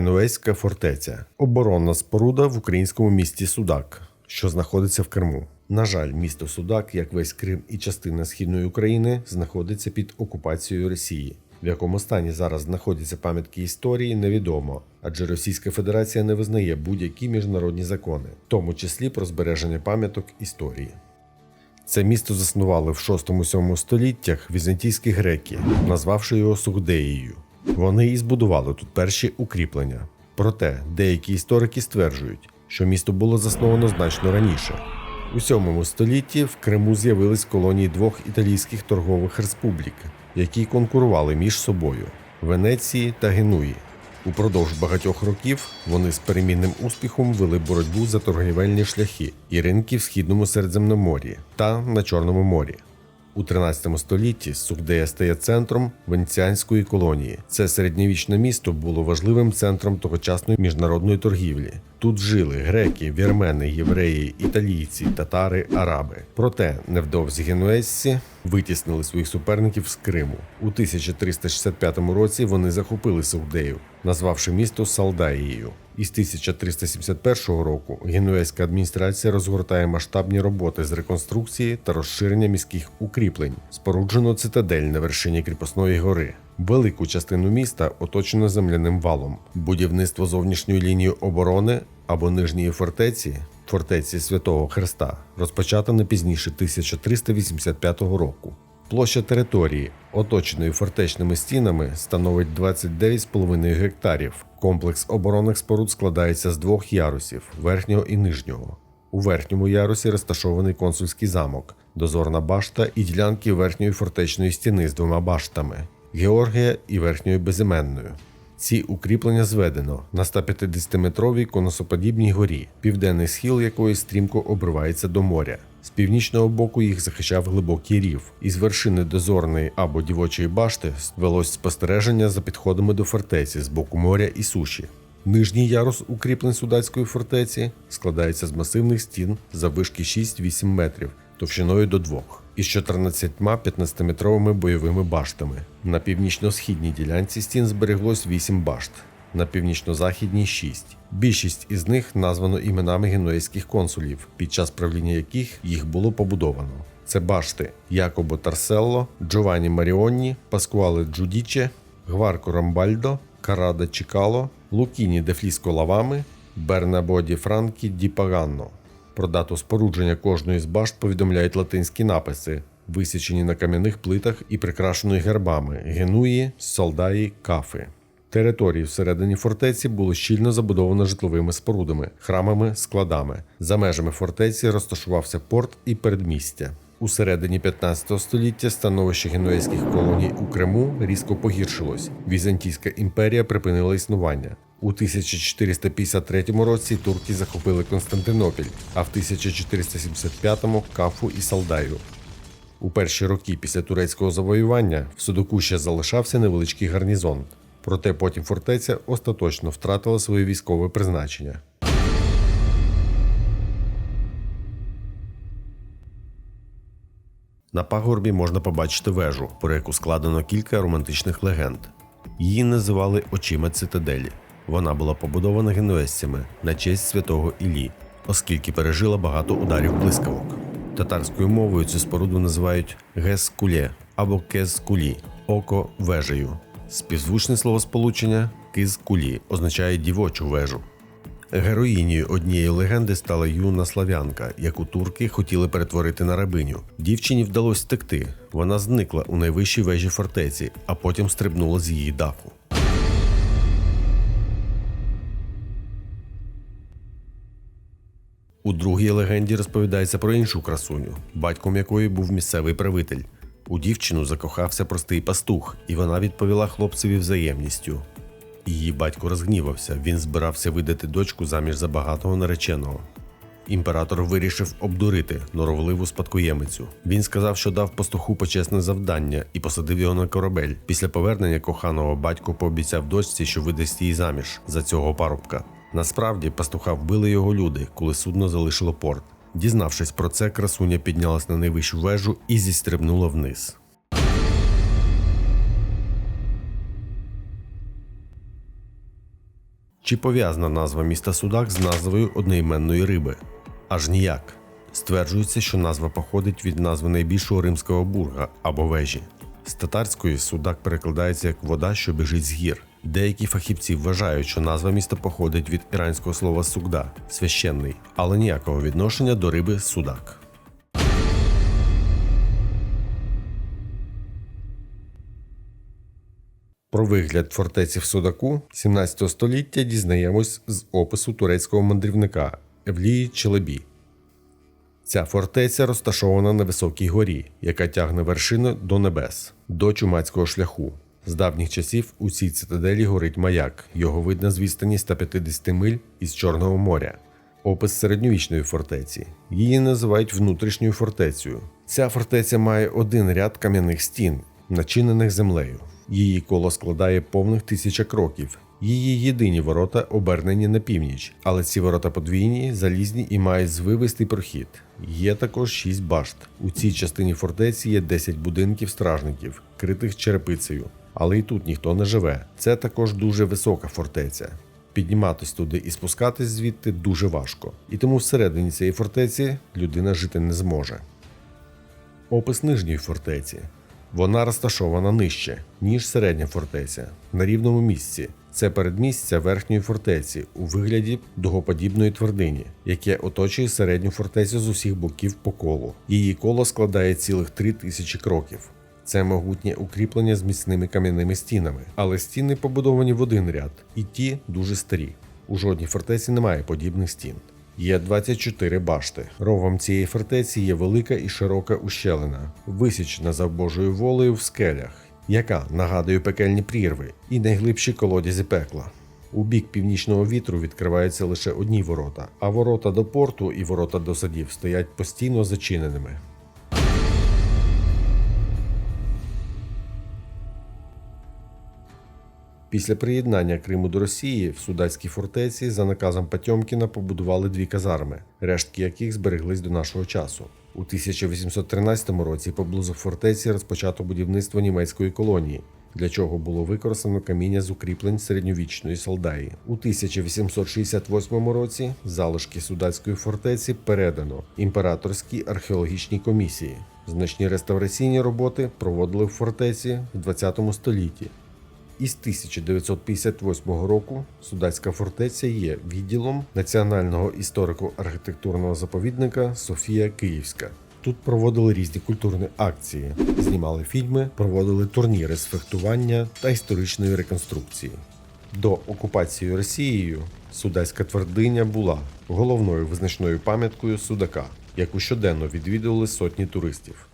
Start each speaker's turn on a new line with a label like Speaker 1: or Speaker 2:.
Speaker 1: Генуезька фортеця оборонна споруда в українському місті Судак, що знаходиться в Криму. На жаль, місто Судак, як весь Крим і частина східної України, знаходиться під окупацією Росії. В якому стані зараз знаходяться пам'ятки історії, невідомо, адже Російська Федерація не визнає будь-які міжнародні закони, в тому числі про збереження пам'яток історії. Це місто заснували в 6-7 століттях візантійські греки, назвавши його Сугдеєю. Вони і збудували тут перші укріплення. Проте деякі історики стверджують, що місто було засновано значно раніше. У 7 столітті в Криму з'явились колонії двох італійських торгових республік, які конкурували між собою Венеції та Генуї. Упродовж багатьох років вони з перемінним успіхом вели боротьбу за торгівельні шляхи і ринки в східному Середземномор'ї та на Чорному морі. У 13 столітті Сугдея стає центром венеціанської колонії. Це середньовічне місто було важливим центром тогочасної міжнародної торгівлі. Тут жили греки, вірмени, євреї, італійці, татари, араби. Проте невдовзі генуезці витіснили своїх суперників з Криму. У 1365 році вони захопили Сугдею, назвавши місто Салдаєю. Із 1371 року генуезька адміністрація розгортає масштабні роботи з реконструкції та розширення міських укріплень. Споруджено цитадель на вершині кріпосної гори. Велику частину міста оточено земляним валом. Будівництво зовнішньої лінії оборони або нижньої фортеці, фортеці Святого Христа, розпочато не пізніше 1385 року. Площа території, оточеної фортечними стінами, становить 29,5 гектарів. Комплекс оборонних споруд складається з двох ярусів верхнього і нижнього. У верхньому ярусі розташований консульський замок, дозорна башта і ділянки верхньої фортечної стіни з двома баштами Георгія і верхньою безіменною. Ці укріплення зведено на 150-метровій конусоподібній горі, південний схил якої стрімко обривається до моря. З північного боку їх захищав глибокий рів. Із вершини дозорної або дівочої башти велось спостереження за підходами до фортеці з боку моря і суші. Нижній ярус укріплень судацької фортеці складається з масивних стін заввишки 6-8 метрів, товщиною до двох, із 14 15-метровими бойовими баштами. На північно-східній ділянці стін збереглось 8 башт, на північно-західній 6. Більшість із них названо іменами генуезьких консулів, під час правління яких їх було побудовано. Це башти Якобо Тарселло, Джованні Маріонні, Паскуале Джудіче, Гварко Рамбальдо, Карада Чікало, Лукіні де Фліско Лавами, Бернабо ді Франкі ді Паганно. Про дату спорудження кожної з башт повідомляють латинські написи, висічені на кам'яних плитах і прикрашені гербами Генуї, Солдаї, Кафи. Території всередині фортеці було щільно забудовано житловими спорудами, храмами, складами. За межами фортеці розташувався порт і передмістя. У середині 15 століття становище генуезьких колоній у Криму різко погіршилось. Візантійська імперія припинила існування. У 1453 році турки захопили Константинопіль, а в 1475-му Кафу і Салдаю. У перші роки після турецького завоювання в Судоку ще залишався невеличкий гарнізон. Проте потім фортеця остаточно втратила своє військове призначення. На пагорбі можна побачити вежу, про яку складено кілька романтичних легенд. Її називали очима цитаделі. Вона була побудована генуезцями на честь святого Іллі, оскільки пережила багато ударів блискавок. Татарською мовою цю споруду називають гес-кулє або кез-кулі око вежею. Співзвучне словосполучення киз-кулі означає дівочу вежу. Героїнею однієї легенди стала юна слав'янка, яку турки хотіли перетворити на рабиню. Дівчині вдалося втекти. Вона зникла у найвищій вежі фортеці, а потім стрибнула з її даху. У другій легенді розповідається про іншу красуню, батьком якої був місцевий правитель. У дівчину закохався простий пастух, і вона відповіла хлопцеві взаємністю. Її батько розгнівався, він збирався видати дочку заміж за багатого нареченого. Імператор вирішив обдурити норовливу спадкоємицю. Він сказав, що дав пастуху почесне завдання і посадив його на корабель. Після повернення коханого батько пообіцяв дочці, що видасть її заміж за цього парубка. Насправді пастуха вбили його люди, коли судно залишило порт. Дізнавшись про це, красуня піднялась на найвищу вежу і зістрибнула вниз. Чи пов'язана назва міста Судак з назвою одноіменної риби? Аж ніяк. Стверджується, що назва походить від назви найбільшого римського бурга або вежі. З татарської судак перекладається як вода, що біжить з гір. Деякі фахівці вважають, що назва міста походить від іранського слова сугда священний, але ніякого відношення до риби судак. Про вигляд фортеці в Судаку 17 століття дізнаємось з опису турецького мандрівника Евлії Челебі. Ця фортеця розташована на високій горі, яка тягне вершину до небес, до чумацького шляху. З давніх часів у цій цитаделі горить маяк. Його видно з відстані 150 миль із Чорного моря. Опис середньовічної фортеці. Її називають внутрішньою фортецею. Ця фортеця має один ряд кам'яних стін, начинених землею. Її коло складає повних тисяча кроків. Її єдині ворота обернені на північ, але ці ворота подвійні, залізні і мають звивистий прохід. Є також шість башт. У цій частині фортеці є 10 будинків стражників, критих черепицею. Але і тут ніхто не живе. Це також дуже висока фортеця. Підніматись туди і спускатись звідти дуже важко. І тому всередині цієї фортеці людина жити не зможе. Опис нижньої фортеці. Вона розташована нижче, ніж середня фортеця, на рівному місці. Це передмістя верхньої фортеці у вигляді дугоподібної твердині, яке оточує середню фортецю з усіх боків по колу. Її коло складає цілих три тисячі кроків. Це могутнє укріплення з міцними кам'яними стінами, але стіни побудовані в один ряд, і ті дуже старі. У жодній фортеці немає подібних стін. Є 24 башти. Ровом цієї фортеці є велика і широка ущелина, висічена за Божою волею в скелях, яка нагадує пекельні прірви і найглибші колодязі пекла. У бік північного вітру відкриваються лише одні ворота, а ворота до порту і ворота до садів стоять постійно зачиненими. Після приєднання Криму до Росії в Судацькій фортеці за наказом Патьомкіна побудували дві казарми, рештки яких збереглись до нашого часу. У 1813 році поблизу фортеці розпочато будівництво німецької колонії, для чого було використано каміння з укріплень середньовічної солдаї. У 1868 році залишки Судацької фортеці передано імператорській археологічній комісії. Значні реставраційні роботи проводили в фортеці в 20 столітті. Із 1958 року Судацька фортеця є відділом Національного історико-архітектурного заповідника Софія Київська. Тут проводили різні культурні акції, знімали фільми, проводили турніри з фехтування та історичної реконструкції. До окупації Росією Судацька твердиня була головною визначною пам'яткою Судака, яку щоденно відвідували сотні туристів.